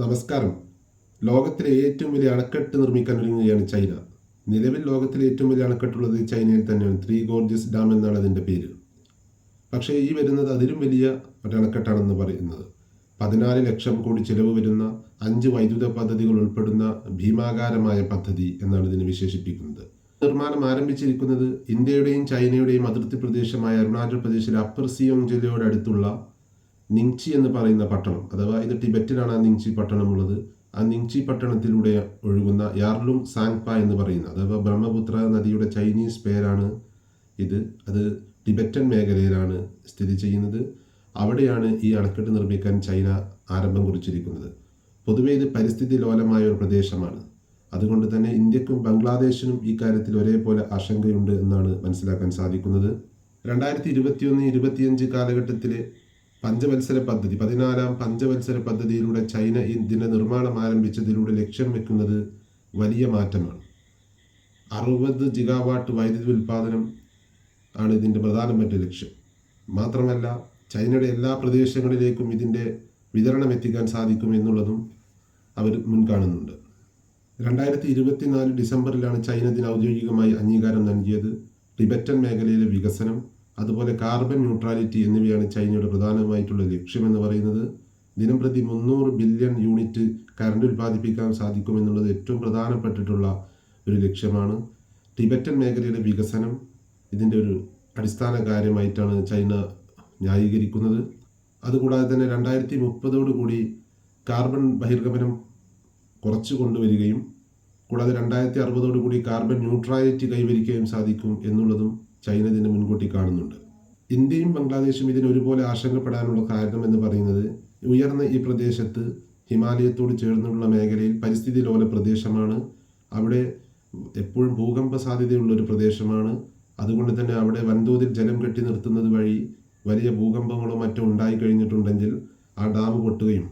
നമസ്കാരം. ലോകത്തിലെ ഏറ്റവും വലിയ അണക്കെട്ട് നിർമ്മിക്കാൻ ഒരുങ്ങുകയാണ് ചൈന. നിലവിൽ ലോകത്തിലെ ഏറ്റവും വലിയ അണക്കെട്ടുള്ളത് ചൈനയിൽ തന്നെയാണ്. ത്രീ ഗോർജസ് ഡാം എന്നാണ് അതിന്റെ പേര്. പക്ഷേ ഈ വരുന്നത് അതിലും വലിയ ഒരണക്കെട്ടാണെന്ന് പറയുന്നത്. പതിനാല് ലക്ഷം കോടി ചിലവ് വരുന്ന അഞ്ച് വൈദ്യുത പദ്ധതികൾ ഉൾപ്പെടുന്ന ഭീമാകാരമായ പദ്ധതി എന്നാണ് ഇതിനെ വിശേഷിപ്പിക്കുന്നത്. നിർമ്മാണം ആരംഭിച്ചിരിക്കുന്നത് ഇന്ത്യയുടെയും ചൈനയുടെയും അതിർത്തി പ്രദേശമായ അരുണാചൽ പ്രദേശിലെ അപ്പർ സിയോങ് ജില്ലയോട് അടുത്തുള്ള നിങ്ചി എന്ന് പറയുന്ന പട്ടണം അഥവാ ഇത് ടിബറ്റിലാണ് ആ നിങ്ചി പട്ടണമുള്ളത് ആ നിങ്ചി പട്ടണത്തിലൂടെ ഒഴുകുന്ന യാർലും സാങ്പ എന്ന് പറയുന്ന അഥവാ ബ്രഹ്മപുത്ര നദിയുടെ ചൈനീസ് പേരാണ് ഇത്. അത് ടിബറ്റൻ മേഖലയിലാണ് സ്ഥിതി ചെയ്യുന്നത്. അവിടെയാണ് ഈ അണക്കെട്ട് നിർമ്മിക്കാൻ ചൈന ആരംഭം കുറിച്ചിരിക്കുന്നത്. പൊതുവേ ഇത് പരിസ്ഥിതി ലോലമായ ഒരു പ്രദേശമാണ്. അതുകൊണ്ട് തന്നെ ഇന്ത്യക്കും ബംഗ്ലാദേശിനും ഈ കാര്യത്തിൽ ഒരേപോലെ ആശങ്കയുണ്ട് എന്നാണ് മനസ്സിലാക്കാൻ സാധിക്കുന്നത്. രണ്ടായിരത്തി ഇരുപത്തിയൊന്ന് ഇരുപത്തിയഞ്ച് കാലഘട്ടത്തിലെ പഞ്ചവത്സര പദ്ധതി. പതിനാലാം പഞ്ചവത്സര പദ്ധതിയിലൂടെ ചൈന ഇതിന്റെ നിർമ്മാണം ആരംഭിച്ചതിലൂടെ ലക്ഷ്യം വെക്കുന്നത് വലിയ മാറ്റമാണ്. അറുപത് ജിഗാവാട്ട് വൈദ്യുതി ഉൽപ്പാദനം ആണ് ഇതിന്റെ പ്രധാനപ്പെട്ട ലക്ഷ്യം. മാത്രമല്ല ചൈനയുടെ എല്ലാ പ്രദേശങ്ങളിലേക്കും ഇതിന്റെ വിതരണം എത്തിക്കാൻ സാധിക്കും എന്നുള്ളതും അവർ മുൻകാണുന്നുണ്ട്. രണ്ടായിരത്തി ഇരുപത്തിനാല് ഡിസംബറിലാണ് ചൈന ഇതിന് ഔദ്യോഗികമായി അംഗീകാരം നൽകിയത് ടിബറ്റൻ മേഖലയിലെ വികസനം അതുപോലെ കാർബൺ ന്യൂട്രാലിറ്റി എന്നിവയാണ് ചൈനയുടെ പ്രധാനമായിട്ടുള്ള ലക്ഷ്യമെന്ന് പറയുന്നത്. ദിനം പ്രതി മുന്നൂറ് ബില്യൺ യൂണിറ്റ് കറണ്ട് ഉൽപ്പാദിപ്പിക്കാൻ സാധിക്കുമെന്നുള്ളത് ഏറ്റവും പ്രധാനപ്പെട്ടിട്ടുള്ള ഒരു ലക്ഷ്യമാണ്. ടിബറ്റൻ മേഖലയുടെ വികസനം ഇതിന്റെ ഒരു അടിസ്ഥാന കാര്യമായിട്ടാണ് ചൈന ന്യായീകരിക്കുന്നത്. അതുകൂടാതെ തന്നെ രണ്ടായിരത്തി മുപ്പതോടുകൂടി കാർബൺ ബഹിർഗമനം കുറച്ചു കൊണ്ടുവരികയും കൂടാതെ രണ്ടായിരത്തി അറുപതോടുകൂടി കാർബൺ ന്യൂട്രാലിറ്റി കൈവരിക്കുകയും സാധിക്കും എന്നുള്ളതും ചൈന ഇതിനെ മുൻകൂട്ടി കാണുന്നുണ്ട്. ഇന്ത്യയും ബംഗ്ലാദേശും ഇതിന് ഒരുപോലെ ആശങ്കപ്പെടാനുള്ള കാരണം എന്ന് പറയുന്നത് ഉയർന്ന ഈ പ്രദേശത്ത് ഹിമാലയത്തോട് ചേർന്നുള്ള മേഖലയിൽ പരിസ്ഥിതി ലോല പ്രദേശമാണ്. അവിടെ എപ്പോഴും ഭൂകമ്പ സാധ്യതയുള്ള ഒരു പ്രദേശമാണ്. അതുകൊണ്ട് തന്നെ അവിടെ വൻതോതിൽ ജലം കെട്ടി നിർത്തുന്നത് വഴി വലിയ ഭൂകമ്പങ്ങളോ മറ്റോ ഉണ്ടായി കഴിഞ്ഞിട്ടുണ്ടെങ്കിൽ ആ ഡാം പൊട്ടുകയും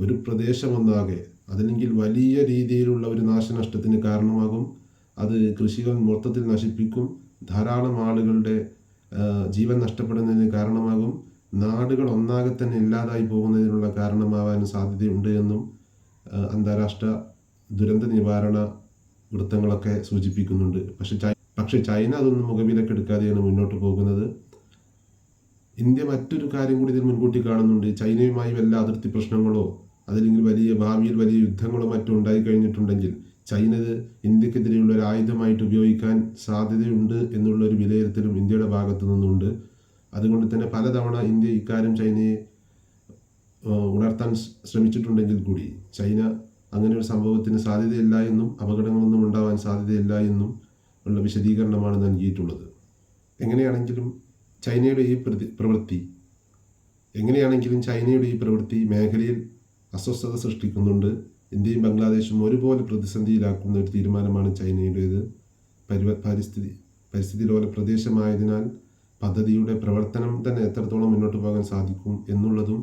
ഒരു പ്രദേശം ഒന്നാകെ അതല്ലെങ്കിൽ വലിയ രീതിയിലുള്ള ഒരു നാശനഷ്ടത്തിന് കാരണമാകും. അത് കൃഷികൾ മൊത്തത്തിൽ നശിപ്പിക്കും. ധാരാളം ആളുകളുടെ ജീവൻ നഷ്ടപ്പെടുന്നതിന് കാരണമാകും. നാടുകൾ ഒന്നാകെ തന്നെ ഇല്ലാതായി പോകുന്നതിനുള്ള കാരണമാവാൻ സാധ്യതയുണ്ട് എന്നും അന്താരാഷ്ട്ര ദുരന്ത നിവാരണ വൃത്തങ്ങളൊക്കെ സൂചിപ്പിക്കുന്നുണ്ട്. പക്ഷെ പക്ഷെ ചൈന അതൊന്നും മുഖവിലക്കെടുക്കാതെയാണ് മുന്നോട്ട് പോകുന്നത്. ഇന്ത്യ മറ്റൊരു കാര്യം കൂടി ഇതിൽ മുൻകൂട്ടി കാണുന്നുണ്ട്. ചൈനയുമായി വല്ല അതിർത്തി പ്രശ്നങ്ങളോ അതല്ലെങ്കിൽ വലിയ ഭാവിയിൽ വലിയ യുദ്ധങ്ങളോ മറ്റോ ഉണ്ടായി കഴിഞ്ഞിട്ടുണ്ടെങ്കിൽ ചൈന ഇത് ഇന്ത്യക്കെതിരെയുള്ള ഒരു ആയുധമായിട്ട് ഉപയോഗിക്കാൻ സാധ്യതയുണ്ട് എന്നുള്ള ഒരു വിലയിരുത്തലും ഇന്ത്യയുടെ ഭാഗത്തു നിന്നുണ്ട്. അതുകൊണ്ട് തന്നെ പലതവണ ഇന്ത്യ ഇക്കാര്യം ചൈനയെ ഉണർത്താൻ ശ്രമിച്ചിട്ടുണ്ടെങ്കിൽ കൂടി ചൈന അങ്ങനെ ഒരു സംഭവത്തിന് സാധ്യതയില്ല എന്നും അപകടങ്ങളൊന്നും ഉണ്ടാവാൻ സാധ്യതയില്ല എന്നും ഉള്ള വിശദീകരണമാണ് നൽകിയിട്ടുള്ളത്. എങ്ങനെയാണെങ്കിലും ചൈനയുടെ ഈ പ്രവൃത്തി എങ്ങനെയാണെങ്കിലും ചൈനയുടെ ഈ പ്രവൃത്തി മേഖലയിൽ അസ്വസ്ഥത സൃഷ്ടിക്കുന്നുണ്ട്. ഇന്ത്യയും ബംഗ്ലാദേശും ഒരുപോലെ പ്രതിസന്ധിയിലാക്കുന്ന ഒരു തീരുമാനമാണ് ചൈനയുടേത്. പരിവ പരിസ്ഥിതി പരിസ്ഥിതി ലോല പ്രദേശമായതിനാൽ പദ്ധതിയുടെ പ്രവർത്തനം തന്നെ എത്രത്തോളം മുന്നോട്ട് പോകാൻ സാധിക്കും എന്നുള്ളതും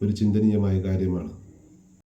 ഒരു ചിന്തനീയമായ കാര്യമാണ്.